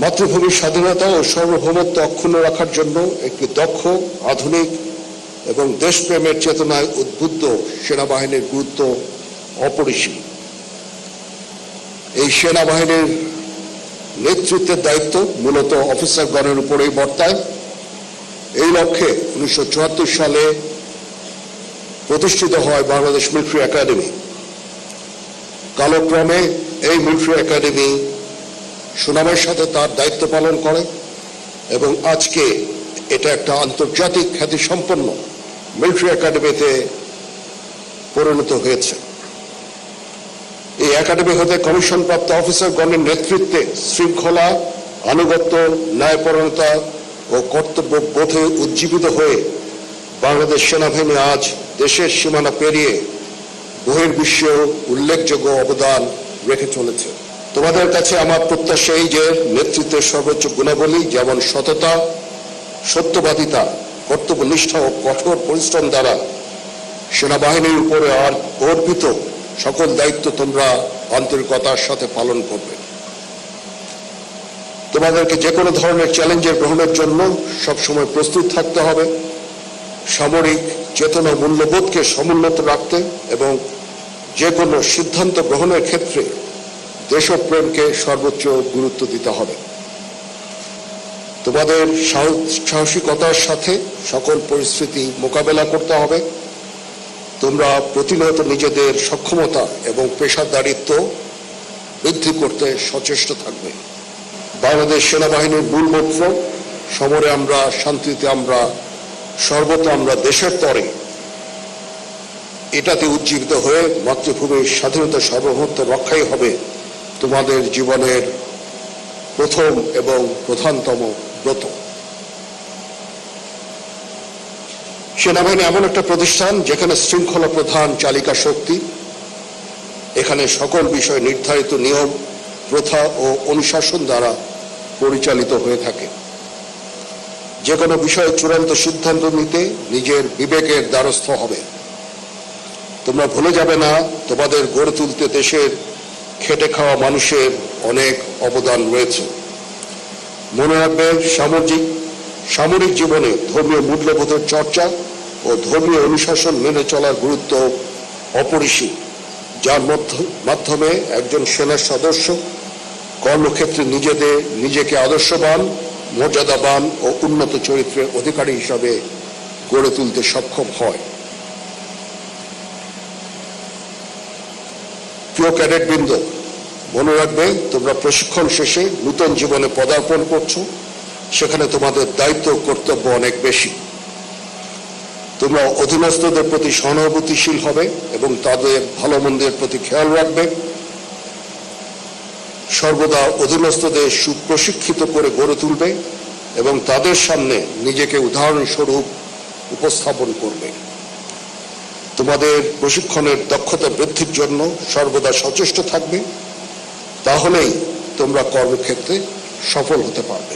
মাতৃভূমির স্বাধীনতা ও সার্বভৌমত্ব অক্ষুণ্ণ রাখার জন্য একটি দক্ষ, আধুনিক এবং দেশপ্রেমের চেতনায় উদ্বুদ্ধ সেনাবাহিনীর গুরুত্ব অপরিসীম। এই সেনাবাহিনীর নেতৃত্বের দায়িত্ব মূলত অফিসারগণের উপরেই বর্তায়। এই লক্ষ্যে উনিশশো চুয়াত্তর সালে প্রতিষ্ঠিত হয় বাংলাদেশ মিলিটারি একাডেমি। কালক্রমে এই মিলিটারি একাডেমি সুনামের সাথে তার দায়িত্ব পালন করে এবং আজকে এটা একটা আন্তর্জাতিক খ্যাতি সম্পন্ন মিলিটারি একাডেমিতে পরিণত হয়েছে। এই একাডেমি হতে কমিশনপ্রাপ্ত অফিসারগণের নেতৃত্বে শৃঙ্খলা, আনুগত্য ন্যায়পরণতা ও কর্তব্য বোধে উজ্জীবিত হয়ে বাংলাদেশ সেনাবাহিনী আজ দেশের সীমানা পেরিয়ে বহির্বিশ্বেও উল্লেখযোগ্য অবদান রেখে চলেছে। তোমাদের কাছে আমার প্রত্যাশা এই যে নেতৃত্বের সর্বোচ্চ গুণাবলী যেমন সততা, সত্যবাদিতা, কর্তব্যনিষ্ঠা ও কঠোর পরিশ্রম দ্বারা সেনাবাহিনীর উপরে আর অর্পিত সকল দায়িত্ব তোমরা আন্তরিকতার সাথে পালন করবে। তোমাদেরকে যে কোনো ধরনের চ্যালেঞ্জের গ্রহণের জন্য সবসময় প্রস্তুত থাকতে হবে। সামরিক চেতনা মূল্যবোধকে সমুন্নত রাখতে এবং যে কোনো সিদ্ধান্ত গ্রহণের ক্ষেত্রে দেশপ্রেমকে সর্বোচ্চ গুরুত্ব দিতে হবে। তোমাদের সাহস- সাহসিকতার সাথে সকল পরিস্থিতি মোকাবেলা করতে হবে। তোমরা প্রতিনিয়ত নিজেদের সক্ষমতা এবং পেশাদারিত্ব বৃদ্ধি করতে সচেষ্ট থাকবে। বাংলাদেশ সেনাবাহিনীর মূল মন্ত্র, সমরে আমরা, শান্তিতে আমরা সর্বত আমরা দেশের তরে। এটাতে উজ্জীবিত হয়ে মাতৃভূমির স্বাধীনতা সার্বভৌমত্ব রক্ষাই হবে তোমাদের জীবনের প্রথম এবং প্রধানতম ব্রত। সেনাবাহিনী এমন একটা প্রতিষ্ঠান যেখানে শৃঙ্খলা প্রধান চালিকা শক্তি, এখানে সকল বিষয় নির্ধারিত নিয়ম, প্রথা ও অনুশাসন দ্বারা পরিচালিত হয়ে থাকে। যে কোনো বিষয়ে চূড়ান্ত সিদ্ধান্ত নিতে নিজের বিবেকের দ্বারস্থ হবে। তোমরা ভুলে যাবে না, তোমাদের গড়ে তুলতে দেশের খেটে খাওয়া মানুষের অনেক অবদান রয়েছে। মনে রাখবেন সামাজিক সামরিক জীবনে ধর্মীয় মূল্যবোধের চর্চা ও ধর্মীয় অনুশাসন মেনে চলার গুরুত্ব অপরিসীম। যার মধ্য- মাধ্যমে একজন সেনার সদস্য কর্মক্ষেত্রে নিজেদের নিজেকে আদর্শবান, মর্যাদাবান ও উন্নত চরিত্রের অধিকারী হিসাবে গড়ে তুলতে সক্ষম হয়। প্রিয় ক্যাডেট বৃন্দ, মনে রাখবে তোমরা প্রশিক্ষণ শেষে নূতন জীবনে পদার্পণ করছ, সেখানে তোমাদের দায়িত্ব কর্তব্য অনেক বেশি। তোমরা অধীনস্থদের প্রতি সহানুভূতিশীল হবে এবং তাদের ভালো মন্দের প্রতি খেয়াল রাখবে। সর্বদা অধীনস্থদের সুপ্রশিক্ষিত করে গড়ে তুলবে এবং তাদের সামনে নিজেকে উদাহরণস্বরূপ উপস্থাপন করবে। তোমাদের প্রশিক্ষণের দক্ষতা বৃদ্ধির জন্য সর্বদা সচেষ্ট থাকবে তাহলেই তোমরা কর্মক্ষেত্রে সফল হতে পারবে।